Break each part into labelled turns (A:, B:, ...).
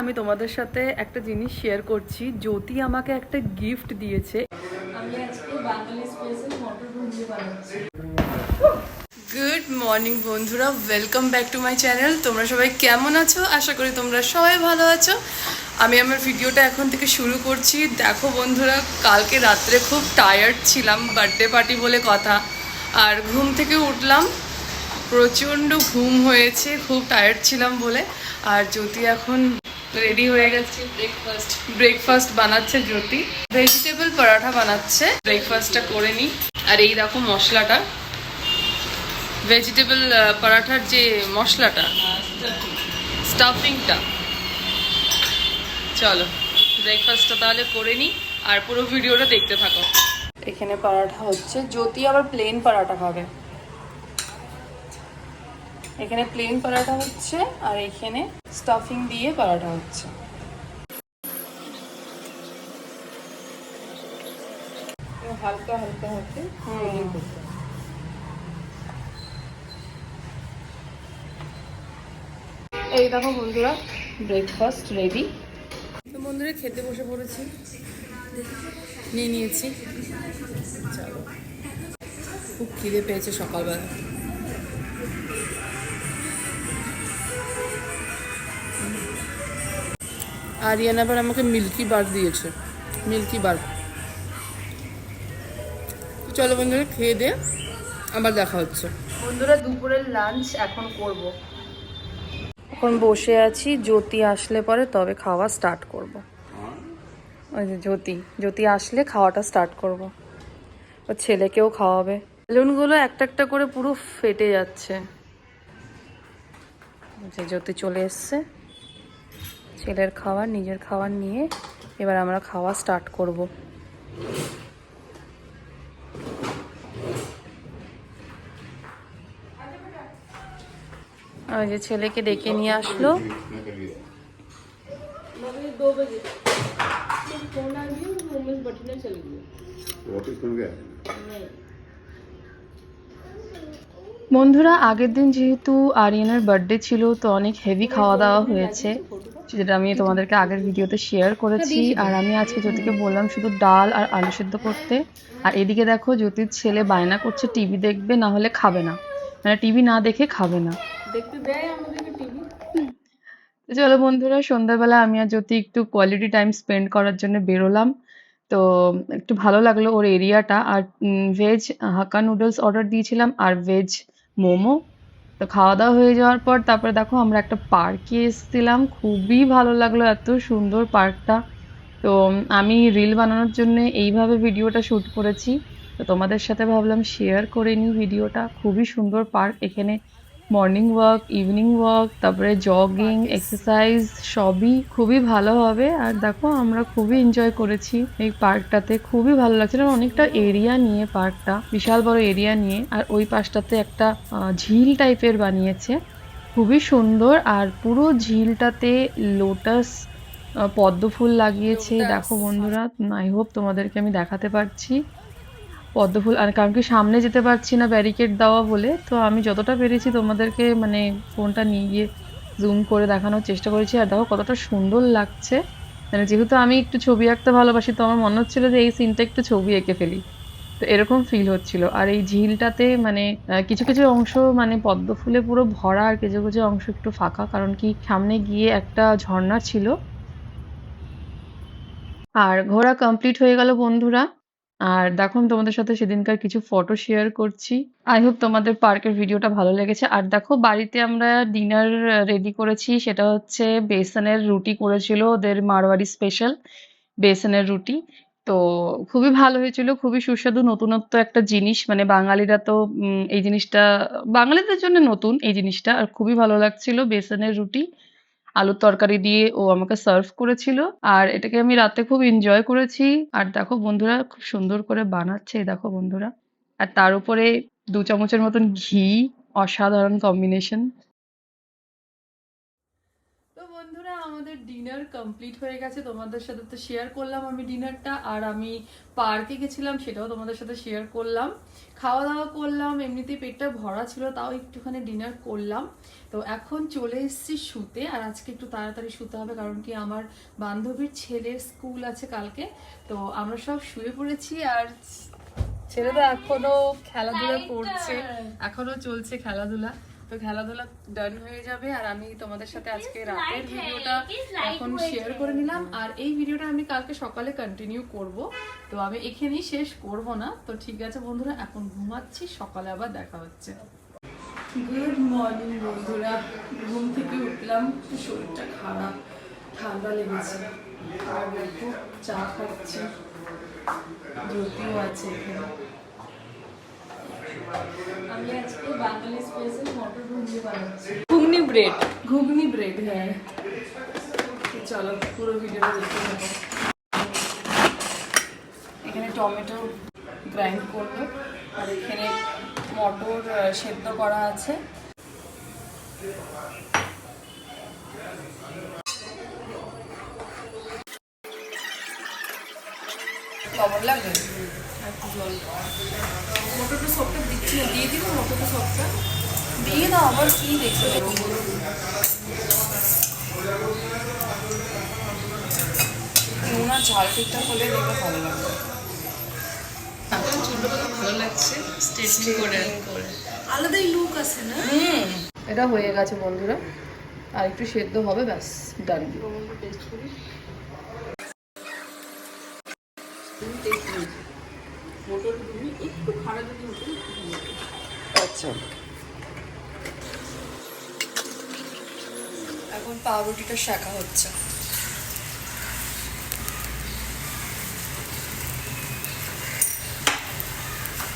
A: আমি তোমাদের সাথে একটা জিনিস শেয়ার করছি। জ্যোতি আমাকে একটা গিফট দিয়েছে। আমি আজকে বাঙালি স্পেশাল মটর ভুজিয়া বানাচ্ছি। গুড মর্নিং বন্ধুরা। Welcome back to my channel তোমরা সবাই কেমন আছো? আশা করি তোমরা সবাই ভালো আছো। আমি আমার ভিডিওটা এখন থেকে শুরু করছি। দেখো বন্ধুরা কালকে রাত্রে খুব টায়ার্ড ছিলাম বার্থডে পার্টি বলে কথা। আর ঘুম থেকে উঠলাম। প্রচণ্ড ঘুম হয়েছে খুব টায়ার্ড ছিলাম বলে। আর জ্যোতি এখন রেডি হয়ে গেছে। ব্রেকফাস্ট ব্রেকফাস্ট বানাচ্ছে জ্যোতি। ভেজিটেবল পরাঠা বানাচ্ছে। ব্রেকফাস্টটা করে নিই। আর এই দেখো মশলাটা। ভেজিটেবল পরাঠার যে মশলাটা স্টাফিংটা চলো ব্রেকফাস্টটা তাহলে করে নিই। আর পুরো ভিডিওটা দেখতে থাকো। এখানে পরাঠা হচ্ছে। জ্যোতি আবার প্লেন পরাঠা খাবে। এখানে প্লেন পরাঠা হচ্ছে আর এখানে স্টাফিং দিয়ে পরাঠা হচ্ছে।
B: হালকা হালকা হাতে
A: এই দেখো বন্ধুরা ব্রেকফাস্ট রেডি তো বন্ধুরা খেতে বসে পড়েছি। নিয়ে নিয়েছি। চলো। খুব খিদে পেয়েছে সকালবেলা। আরিয়ান আবার আমাকে মিল্কি বার দিয়েছে। মিল্কি বার চলো বন্ধুরা খেয়ে দে আবার দেখা হচ্ছে। বন্ধুরা দুপুরের লাঞ্চ এখন করব। এখন বসে আছি জ্যোতি আসলে পরে তবে খাওয়া স্টার্ট করব। ওই যে জ্যোতি জ্যোতি আসলে খাওয়াটা স্টার্ট করব। ও ছেলেকেও খাওয়াবে। বেলুনগুলো একটা একটা করে পুরো ফেটে যাচ্ছে। যে জ্যোতি চলে এসছে। ছেলের খাবার নিজের খাবার নিয়ে এবার আমরা খাওয়া স্টার্ট করব। ওই যে ছেলেকে ডেকে নিয়ে আসলো। বন্ধুরা, আগের দিন যেহেতু আরিয়ানের বার্থডে ছিল, তো অনেক হেভি খাওয়া দাওয়া হয়েছে। যেটা আমি তোমাদেরকে আগের ভিডিওতে শেয়ার করেছি। আর আমি আজকে জ্যোতিকে বললাম শুধু ডাল আর আলু সেদ্ধ করতে। আর এদিকে দেখো জ্যোতির ছেলে বায়না করছে টিভি দেখবে না হলে খাবে না। মানে টিভি না দেখে খাবে না।
B: দেখতে দেয় আমাদেরকে টিভি?
A: তো চলো বন্ধুরা সন্ধ্যাবেলা আমি আর জ্যোতি একটু কোয়ালিটি টাইম স্পেন্ড করার জন্য বেরোলাম। তো একটু ভালো লাগল ওর এরিয়াটা আর ভেজ হাক্কা নুডলস অর্ডার দিয়েছিলাম। আর ভেজ মোমো। তো খাওয়া দাওয়া হয়ে যাওয়ার পর তারপরে দেখো আমরা একটা পার্কে এসেছিলাম। খুবই ভালো লাগল এত সুন্দর পার্কটা। তো আমি রিল বানানোর জন্য এইভাবে ভিডিওটা শ্যুট করেছি। তো তোমাদের সাথে ভাবলাম শেয়ার করে নিই ভিডিওটা। খুবই সুন্দর পার্ক এখানে। মর্নিং ওয়াক ইভিনিং ওয়াক তারপরে জগিং এক্সারসাইজ সবই খুবই ভালো হবে। আর দেখো আমরা খুবই এনজয় করেছি এই পার্কটাতে। খুবই ভালো লাগছিল অনেকটা এরিয়া নিয়ে পার্কটা বিশাল বড় এরিয়া নিয়ে। আর ওই পাশটাতে একটা ঝিল টাইপের বানিয়েছে। খুবই সুন্দর। আর পুরো ঝিলটাতে লোটাস পদ্ম ফুল লাগিয়েছে। দেখো বন্ধুরা আই হোপ তোমাদেরকে আমি দেখাতে পারছি। পদ্ম ফুল আর কারণ কি সামনে যেতে পারছি না ব্যারিকেড দেওয়া বলে, তো আমি যতটা পেরেছি তোমাদেরকে মানে ফোনটা নিয়ে গিয়ে জুম করে দেখানোর চেষ্টা করেছি। আর দেখো কতটা সুন্দর লাগছে। মানে যেহেতু আমি একটু ছবি আঁকতে ভালোবাসি, তো আমার মনে হচ্ছিল যে এই সিনটা একটু ছবি এঁকে ফেলি। তো এরকম ফিল হচ্ছিল। আর এই ঝিলটাতে মানে কিছু কিছু অংশ মানে পদ্ম ফুলে পুরো ভরা আর কিছু কিছু অংশ একটু ফাঁকা, কারণ কি সামনে গিয়ে একটা ঝর্ণা ছিল। আর ঘোরা কমপ্লিট হয়ে গেল বন্ধুরা। আর দেখো আমি তোমাদের সাথে সেদিনকার কিছু ফটো শেয়ার করছি। আই হোপ তোমাদের পার্কের ভিডিওটা ভালো লেগেছে। আর দেখো, বাড়িতে আমরা ডিনার রেডি করেছি, সেটা হচ্ছে বেসনের রুটি করেছিল ওদের মারওয়ারি স্পেশাল বেসনের রুটি। তো খুবই ভালো হয়েছিল, খুবই সুস্বাদু, নতুনত্ব একটা জিনিস। মানে বাঙালিরা তো এই জিনিসটা, বাঙালিদের জন্য নতুন এই জিনিসটা। আর খুবই ভালো লাগছিল বেসনের রুটি। আলুর তরকারি দিয়ে ও আমাকে সার্ভ করেছিল। আর এটাকে আমি রাতে খুব এনজয় করেছি। আর দেখো বন্ধুরা, খুব সুন্দর করে বানাচ্ছে দেখো বন্ধুরা। আর তার উপরে দু চামচের মতন ঘি, অসাধারণ কম্বিনেশন তো বন্ধুরা আমাদের ডিনার কমপ্লিট হয়ে গেছে তোমাদের সাথে তো শেয়ার করলাম আমি ডিনারটা আর আমি পার্কে গেছিলাম সেটাও তোমাদের সাথে শেয়ার করলাম। খাওয়া দাওয়া করলাম এমনিতেই পেটটা ভরা ছিল তাও একটুখানি ডিনার করলাম। তো এখন চলে এসেছি শুতে আর আজকে একটু তাড়াতাড়ি শুতে হবে কারণ কি আমার বান্ধবীর ছেলের স্কুল আছে কালকে। তো আমরা সব শুয়ে পড়েছি আর ছেলেটা এখনও খেলাধুলা করছে এখনও চলছে খেলাধুলা। তো খেলাধুলা ডান হয়ে যাবে আর আমি তোমাদের সাথে আজকে রাতের ভিডিওটা এখন শেয়ার করে নিলাম। আর এই ভিডিওটা আমি কালকে সকালে কন্টিনিউ করব। তো আমি এখানেই শেষ করব না। তো ঠিক আছে বন্ধুরা এখন ঘুমাচ্ছি। সকালে আবার দেখা হচ্ছে। গুড মর্নিং বন্ধুরা। ঘুম থেকে উঠলাম শরীরটা খারাপ ঠান্ডা লেগেছে। আর একটু চা খাচ্ছি। জ্যোতিও আছে এখানে। আমি আজকে বাঙালি স্পেশাল মটর ঘুগনি বানাচ্ছি। ঘুগনি ব্রেড ঘুগনি ব্রেড হ্যাঁ। চলো পুরো ভিডিওটা দেখতে থাকো। এখানে টমেটো গ্রাইন্ড করব। আর এখানে মটর সেদ্ধ করা আছে। লবণ লাগবে জল মোটরটা সবটা দিচ্ছি না দিয়ে দিব মোটরটা সবটা দিয়ে দাও আবার কি দেখতে পাবো? ঝাল ঠিকঠাক হলে দেখলে ভালো লাগবে এখন চুলটা কত ভালো লাগছে স্ট্রেচিং করে
B: আলাদাই লুক আছে না?
A: এটা হয়ে গেছে বন্ধুরা। আর একটু সেদ্ধ হবে ব্যাস ডান
B: টেস্ট করি। মোটর ঘুগনি একটু খাড়া যদি হতো
A: আচ্ছা। এখন পাউরুটিটা শেখা হচ্ছে।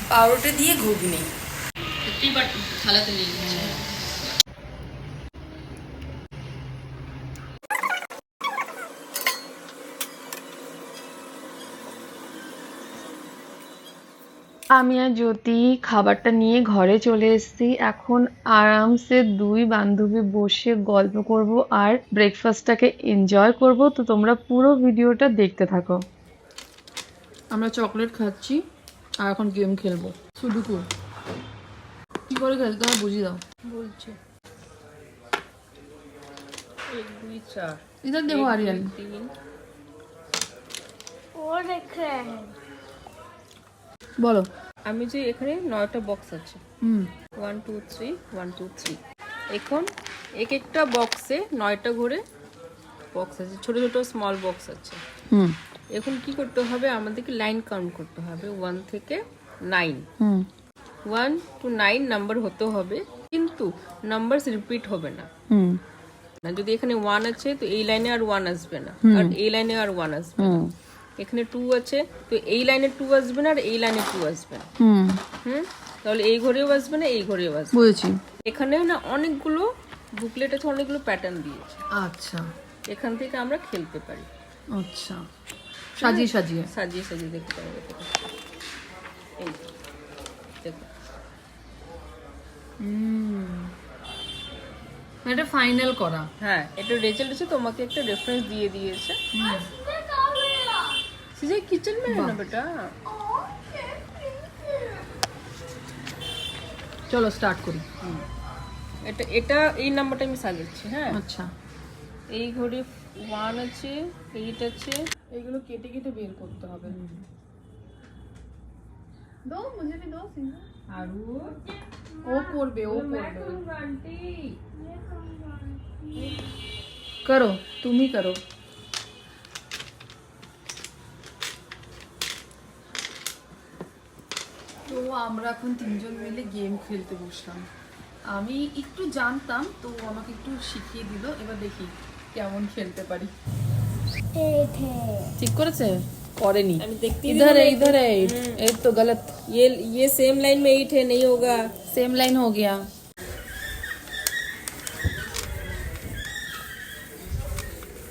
A: পাউরুটি দিয়ে ঘুগনি।
B: সত্যি বাট থালাতে নিয়ে
A: আমি আর জ্যোতি খাবারটা নিয়ে ঘরে চলে এসেছি এখন আরামসে দুই বান্ধবী বসে গল্প করব আর ব্রেকফাস্টটাকে এনজয় করব তো তোমরা পুরো ভিডিওটা দেখতে থাকো আমরা চকলেট খাচ্ছি আর এখন গেম খেলবো সুডুকু কি করে খেলতে হয় বুঝিয়ে দাও
B: বলছে এক দুই চার
A: ইধার দেখো আরিয়ান
B: তিন
C: और देख रहे हैं
A: বলো।
B: আমি যে এখানে নয়টা বক্স আছে।
A: হুম।
B: One two three one two three এখন এক একটা বক্সে নয়টা করে বক্স আছে। ছোট ছোট স্মল বক্স আছে।
A: হুম।
B: এখন কি করতে হবে? আমাদেরকে লাইন কাউন্ট করতে হবে। ওয়ান থেকে নাইন
A: হুম।
B: ওয়ান টু নাইন নাম্বার হতে হবে। কিন্তু নাম্বার রিপিট হবে না।
A: হুম।
B: না যদি এখানে ওয়ান আছে তো এই লাইনে আর ওয়ান আসবে না। আর এই লাইনে আর ওয়ান আসবে না। এখানে টু আছে তো এই লাইনে টু আসবে না আর এই লাইনে টু আসবে না।
A: হুম।
B: হুম? তাহলে এই ঘরেও আসবে না এই ঘরেও আসবে
A: বুঝেছি।
B: এখানেও না অনেকগুলো বুকলেট আছে অনেকগুলো প্যাটার্ন দিয়েছে।
A: আচ্ছা।
B: এখান থেকে আমরা খেলতে পারি।
A: আচ্ছা। সাজিয়ে সাজিয়ে।
B: সাজিয়ে সাজিয়ে দেখতে পারি এই দেখো।
A: এটা ফাইনাল করা।
B: হ্যাঁ এটা রেজাল্ট আছে তোমাকে একটা রেফারেন্স দিয়ে দিয়েছে। सीधे किचन में है ना बेटा
A: চলো স্টার্ট করি
B: এটা এটা এই নাম্বারটা আমি সাজাচ্ছি হ্যাঁ
A: আচ্ছা
B: এই ঘরে ওয়ান আছে এইট আছে
A: এগুলো কেটে কেটে বের করতে হবে দো মুঝে भी दो सिंगल
B: আরু
A: ও করবে ও করবে করো তুমি করো তো আমরা এখন তিনজন মিলে গেম খেলতে বসলাম আমি একটু জানতাম তো আমাকে একটু শিখিয়ে দিল এবার দেখি কেমন খেলতে পারি
C: एट है
A: ঠিক করেছে করেনি
B: আমি দেখতে
A: इधर है इधर है एक तो गलत
B: ये ये सेम लाइन में एट है नहीं होगा
A: सेम लाइन हो गया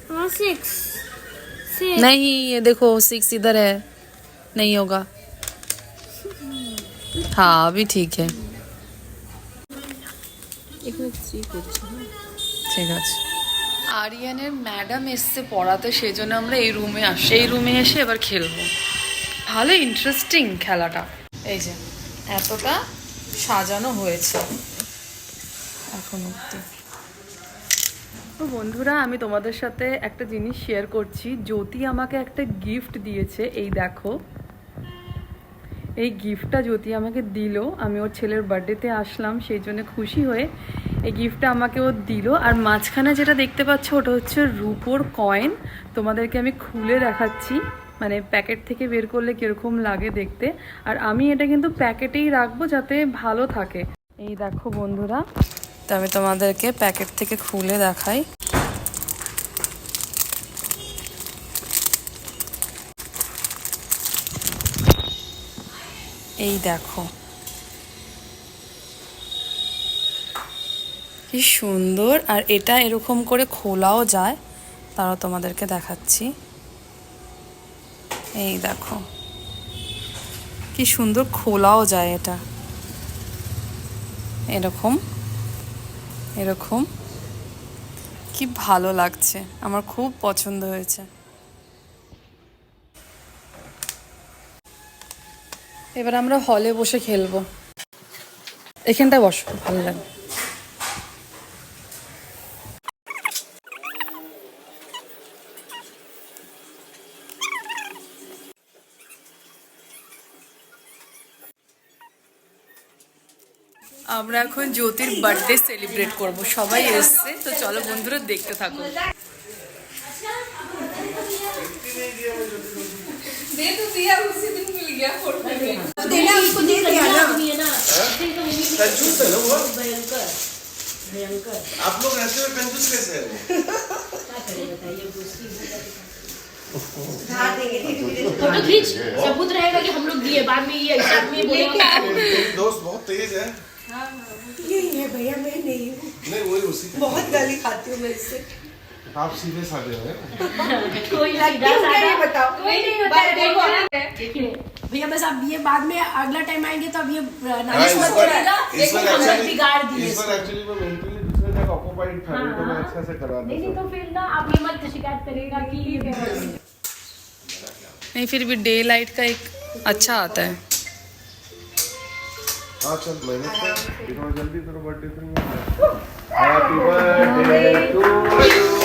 C: हाँ सिक्स सिक्स
A: नहीं ये देखो सिक्स इधर है नहीं होगा हाँ अभी ठीक है
B: এখানে থ্রি করছি হ্যাঁ।
A: ঠিক আছে আরিয়ানের ম্যাডাম এসছে পড়াতে সেই জন্য আমরা এই রুমে আসি এই রুমে এসে এবার খেলবো ভালো ইন্টারেস্টিং খেলাটা এই যে এতটা সাজানো হয়েছে এখন অব্দি তো বন্ধুরা আমি তোমাদের সাথে একটা জিনিস শেয়ার করছি জ্যোতি আমাকে একটা গিফট দিয়েছে এই দেখো এই গিফটটা জ্যোতি আমাকে দিল, আমি ওর ছেলের বার্থডেতে আসলাম, সেই জন্য খুশি হয়ে এই গিফটটা আমাকে ও দিল। আর মাঝখানে যেটা দেখতে পাচ্ছ, ওটা হচ্ছে রুপোর কয়েন তোমাদেরকে আমি খুলে দেখাচ্ছি মানে প্যাকেট থেকে বের করলে কীরকম লাগে দেখতে। আর আমি এটা কিন্তু প্যাকেটেই রাখব যাতে ভালো থাকে। এই দেখো বন্ধুরা, তো আমি তোমাদেরকে প্যাকেট থেকে খুলে দেখাই। এই দেখো। কি সুন্দর। আর এটা এরকম করে খোলাও যায়। তারাও তোমাদেরকে দেখাচ্ছি। এই দেখো। কি সুন্দর খোলাও যায় এটা। এরকম। এরকম। কি ভালো লাগছে। আমার খুব পছন্দ হয়েছে। এবার আমরা হলে বসে খেলব। এখানটায় বসো ভালো লাগে আমরা এখন জ্যোতির বার্থডে সেলিব্রেট করব। সবাই এসছে তো চলো বন্ধুরা দেখতে থাকো।
B: गया। तो देना
D: उसको दे दिया ना। कंजूस
E: हाँ? तो तो है ना। वो? भयंकर भयंकर।
F: आप लोग रहते हुए कंजूस कैसे है क्या करें बताइए उसकी
E: फ़ोटो खींच सबूत रहेगा कि हम लोग दिए बाद में ये एग्ज़ाम में बोलेंगे
F: दोस्त बहुत तेज है।
D: यही है भैया मैं नहीं हूँ। बहुत गाली खाती हूँ मैं इससे।
F: आप सीधे साधे हो
E: कोई सीधा
D: क्यों क्या ये बताओ?
E: कोई नहीं होता भैया बस अब ये बाद में अगला टाइम आएँगे तो अब ये
F: हाँ,
E: नालिश मत करेगा बिगाड़ दिए।
F: इस बार एक्चुअली मैं मेंटली दूसरे जगह ऑक्यूपाइड था नहीं तो मैं अच्छा से करा
E: नहीं नहीं तो फिर ना आप ये मत शिकायत करेगा कि
A: नहीं फिर भी डे लाइट का एक अच्छा आता है।
F: हाँ चल मेहनत कर इतना जल्दी तेरा बर्थडे तो happy birthday to you happy birthday to you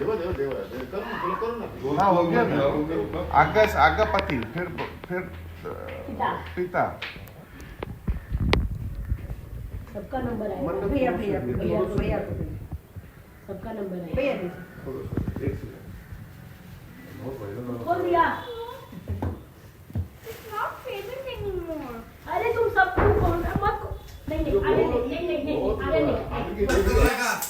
F: Deva Deva Deva करो करो ना. हाँ हो गया ना आगा आगा पति फिर फिर पिता.
E: सबका नंबर आएगा
D: भैया भैया भैया भैया
E: सबका नंबर आएगा
D: भैया
E: खोल दिया अरे तुम सब तुम खोल मत नहीं नहीं अरे नहीं नहीं नहीं नहीं अरे नहीं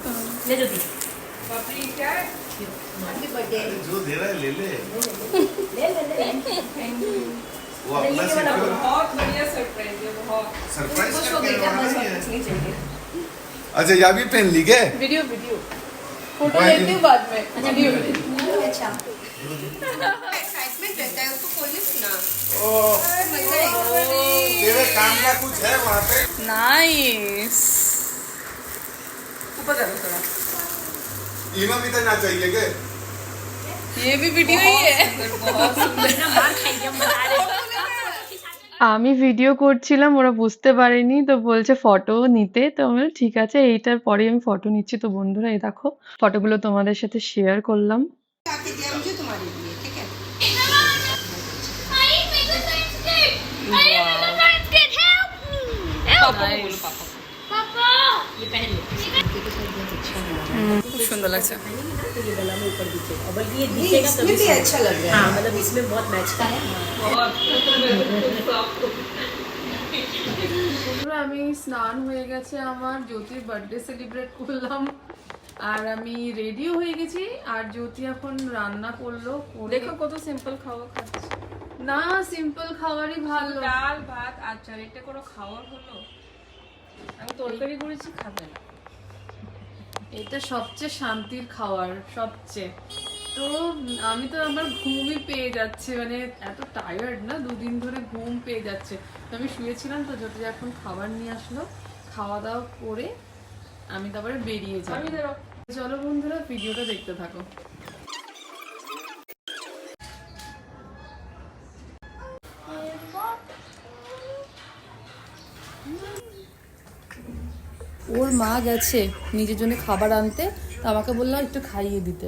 E: ले जो दी।
F: जो दे रहा है ले ले।
E: ले ले ले
F: वो अपना सिक्योर बहुत बढ़िया सरप्राइज़ है बहुत। सरप्राइज़ अच्छा या भी पहन ली क्या?
A: वीडियो वीडियो फ़ोटो लेती हूँ बाद में। वीडियो वीडियो
D: अच्छा। एक्साइटमेंट रहता है उसको खोलिए ना।
F: तेरे काम का कुछ है वहाँ पे?
A: नाइस ऊपर करो थोड़ा
F: इमा भी तो ना चाहिए क्या
A: ये भी वीडियो ही है
E: मार खाएंगे हम बता रहे
A: আমি ভিডিও করছিলাম ওরা বুঝতে পারেনি তো বলছে ফটো নিতে তো আমি বললাম, ঠিক আছে এইটার পরেই আমি ফটো নিচ্ছি তো বন্ধুরা এই দেখো ফটোগুলো তোমাদের সাথে শেয়ার করলাম
D: आके दिया मुझे तुम्हारे लिए ठीक है
C: I make a science kit. I make a science kit. Help me. Help.
B: পাপা বলো পাপা
C: Papa.
B: খুব সুন্দর লাগছে
D: ये इसमें भी अच्छा लग रहा है
A: বন্ধুরা আমি স্নান হয়ে গেছে আমার জ্যোতির বার্থডে সেলিব্রেট করলাম আর আমি রেডিও হয়ে গেছি আর জ্যোতি এখন রান্না করলো করে-
B: দেখো কত সিম্পল খাওয়া খাচ্ছে
A: না সিম্পল খাবারই ভালো
B: ডাল ভাত আচার এটা কোনো খাওয়ার হলো আমি তরকারি করেছি খাবে না
A: এটা সবচেয়ে শান্তির খাওয়ার সবচেয়ে। তো আমি তো আমার ঘুমই পেয়ে যাচ্ছে মানে এত টায়ার্ড না দুদিন ধরে ঘুম পেয়ে যাচ্ছে। তো আমি শুয়েছিলাম তো যত এখন খাবার নিয়ে আসলো খাওয়া দাওয়া করে আমি তারপরে বেরিয়ে যাই
B: আমি ধরো
A: চলো বন্ধুরা ভিডিওটা দেখতে থাকো। মা গেছে নিজের জন্য খাবার আনতে, তো আমাকে বললাম একটু খাইয়ে দিতে।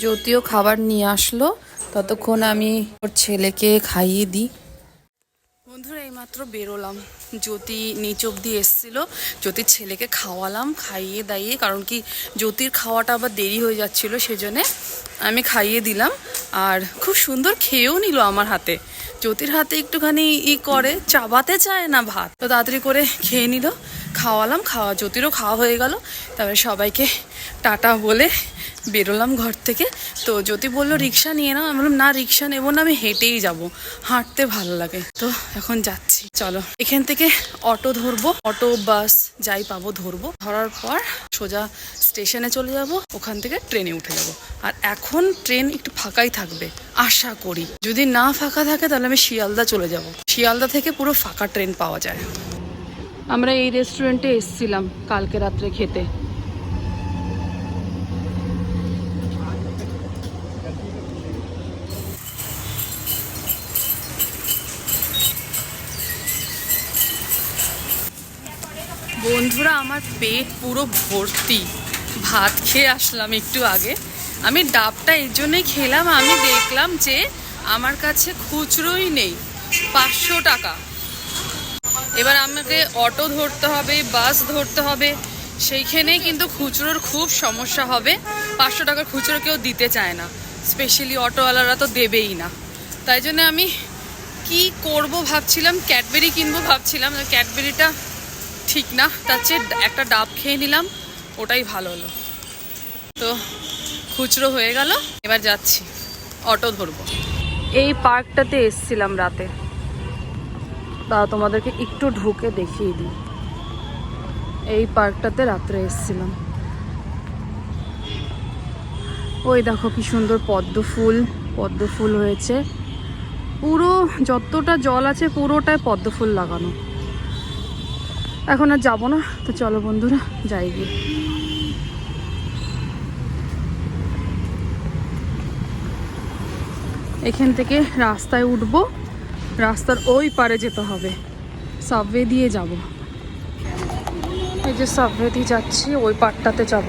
A: যদিও খাবার নিয়ে আসলো, ততক্ষণ আমি ওর ছেলেকে খাইয়ে দিই। বন্ধুরা, এইমাত্র বেরোলাম। জ্যোতি নিচ অব্দি এসছিল। জ্যোতির ছেলেকে খাওয়ালাম, খাইয়ে দাইয়ে, কারণ কি জ্যোতির খাওয়াটা আবার দেরি হয়ে যাচ্ছিল, সেজন্যে আমি খাইয়ে দিলাম। আর খুব সুন্দর খেয়েও নিল আমার হাতে। জ্যোতির হাতে একটুখানি ই করে, চাবাতে চায় না ভাত। তো তাড়াতাড়ি করে খেয়ে নিল, খাওয়ালাম, খাওয়া, জ্যোতিরও খাওয়া হয়ে গেল। তারপরে সবাইকে টাটা বলে বেরোলাম ঘর থেকে। তো জ্যোতি বলল, রিক্সা নিয়ে নাও। আমি বললাম, না, রিক্সা নেব না, আমি হেঁটেই যাব। হাঁটতে ভালো লাগে। তো এখন যাচ্ছি। চলো, এখান থেকে অটো ধরবো। অটো, বাস, যাই পাবো ধরবো। ধরার পর সোজা স্টেশনে চলে যাব। ওখান থেকে ট্রেনে উঠে যাব। আর এখন ট্রেন একটু ফাঁকাই থাকবে, আশা করি। যদি না ফাঁকা থাকে, তাহলে আমি শিয়ালদা চলে যাব। শিয়ালদা থেকে পুরো ফাঁকা ট্রেন পাওয়া যায়। আমরা এই রেস্টুরেন্টে এসেছিলাম কালকে রাত্রে খেতে। বন্ধুরা, আমার পেট পুরো ভর্তি। ভাত খেয়ে আসলাম একটু আগে। আমি ডাবটা এই জন্যই খেলাম, আমি দেখলাম যে আমার কাছে খুচরোই নেই, পাঁচশো টাকা। এবার আমাকে অটো ধরতে হবে, বাস ধরতে হবে, সেইখানেই কিন্তু খুচরোর খুব সমস্যা হবে। পাঁচশো টাকার খুচরো কেউ দিতে চায় না স্পেশালি অটোওয়ালারা তো দেবেই না। তাই জন্য আমি কি করব ভাবছিলাম ক্যাডবেরি কিনবো ভাবছিলাম ক্যাডবেরিটা ঠিক না, তার চেয়ে একটা ডাব খেয়ে নিলাম, ওটাই ভালো হলো। তো খুচরো হয়ে গেল, এবার যাচ্ছি, অটো ধরবো। এই পার্কটাতে এসছিলাম রাতে। তা তোমাদেরকে একটু ঢুকে দেখিয়ে দিই। এই পার্কটাতে রাত্রে এসছিলাম। ওই দেখো কি সুন্দর পদ্ম ফুল পদ্ম ফুল হয়েছে। পুরো যতটা জল আছে পুরোটায় পদ্ম ফুল লাগানো। এখন আর যাব না, তো চলো বন্ধুরা, যাই গিয়ে। এখান থেকে রাস্তায় উঠবো, রাস্তার ওই পারে যেতে হবে। সাবওয়ে দিয়ে যাব। এই যে সাবওয়ে দিয়ে যাচ্ছি, ওই পারটাতে যাব।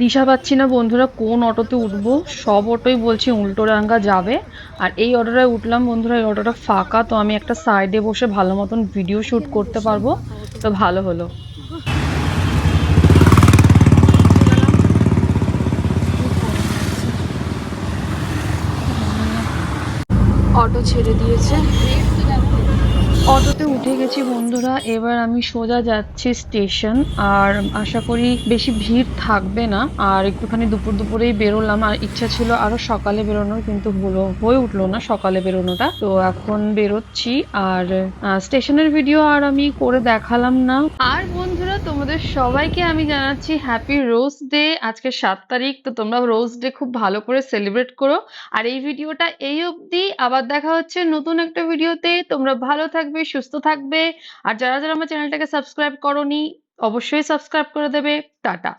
A: দিশা পাচ্ছি না বন্ধুরা, কোন অটোতে উঠবো? সব অটোই বলছে উল্টোডাঙ্গা যাবে। আর এই অটোটায় উঠলাম বন্ধুরা, এই অটোটা ফাঁকা, তো আমি একটা সাইডে বসে ভালো মতন ভিডিও শ্যুট করতে পারব। তো ভালো হলো। অটো ছেড়ে দিয়েছে। অটোতে উঠে গেছি, বন্ধুরা। এবার আমি সোজা যাচ্ছি স্টেশন, আর আশা করি বেশি ভিড় থাকবে না। আর একটুখানি দুপুর দুপুরেই বেরোলাম, আর ইচ্ছা ছিল আরও সকালে বেরোনোর, কিন্তু হলো হয়ে উঠল না সকালে বেরোনোটা। তো এখন বেরোচ্ছি, আর স্টেশনের ভিডিও আর আমি করে দেখালাম না। আর বন্ধুরা, তোমাদের সবাইকে আমি জানাচ্ছি হ্যাপি রোজ ডে আজকে সাত তারিখ, তো তোমরা রোজ ডে খুব ভালো করে সেলিব্রেট করো। আর এই ভিডিওটা এই অবধি, আবার দেখা হচ্ছে নতুন একটা ভিডিওতে তোমরা ভালো থাকবে থাকবে, সুস্থ থাকবে। আর যারা যারা আমার চ্যানেলটাকে সাবস্ক্রাইব করনি, অবশ্যই সাবস্ক্রাইব করে দেবে। টাটা।